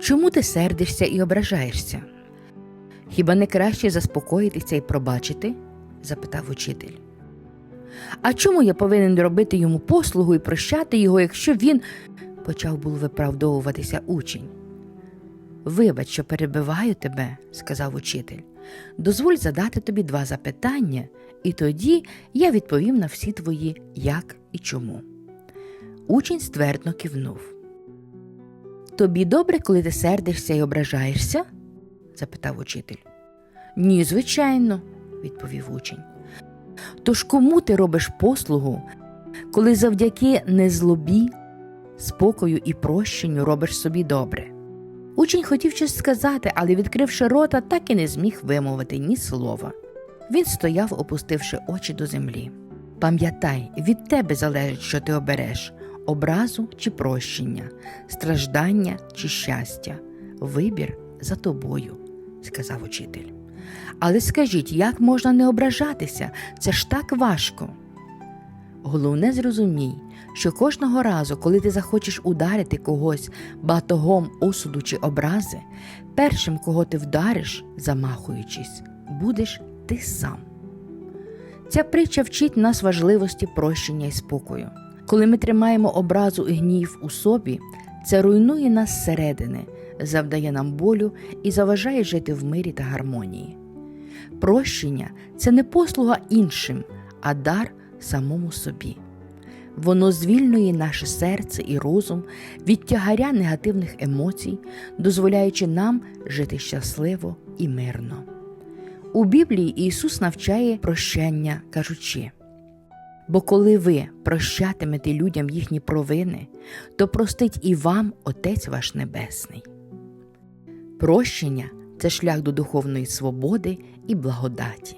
Чому ти сердишся і ображаєшся? Хіба не краще заспокоїтися і пробачити? запитав учитель. А чому я повинен робити йому послугу і прощати його, якщо він. почав був виправдовуватися учень. Вибач, що перебиваю тебе, сказав учитель. Дозволь задати тобі два запитання, і тоді я відповім на всі твої як і чому. Учень ствердно кивнув. Тобі добре, коли ти сердишся і ображаєшся? запитав учитель. Ні, звичайно, відповів учень. Тож кому ти робиш послугу, коли завдяки незлобі, спокою і прощенню робиш собі добре? Учень хотів щось сказати, але, відкривши рота, так і не зміг вимовити ні слова. Він стояв, опустивши очі до землі. Пам'ятай, від тебе залежить, що ти обереш образу чи прощення, страждання чи щастя, вибір за тобою, сказав учитель. Але скажіть, як можна не ображатися? Це ж так важко. Головне зрозумій, що кожного разу, коли ти захочеш ударити когось батогом осуду чи образи, першим, кого ти вдариш, замахуючись, будеш ти сам. Ця притча вчить нас важливості прощення і спокою. Коли ми тримаємо образу і гнів у собі, це руйнує нас зсередини, завдає нам болю і заважає жити в мирі та гармонії. Прощення це не послуга іншим, а дар самому собі. Воно звільнює наше серце і розум від тягаря негативних емоцій, дозволяючи нам жити щасливо і мирно. У Біблії Ісус навчає прощення, кажучи: бо коли ви прощатимете людям їхні провини, то простить і вам Отець ваш Небесний. Прощення це шлях до духовної свободи і благодаті.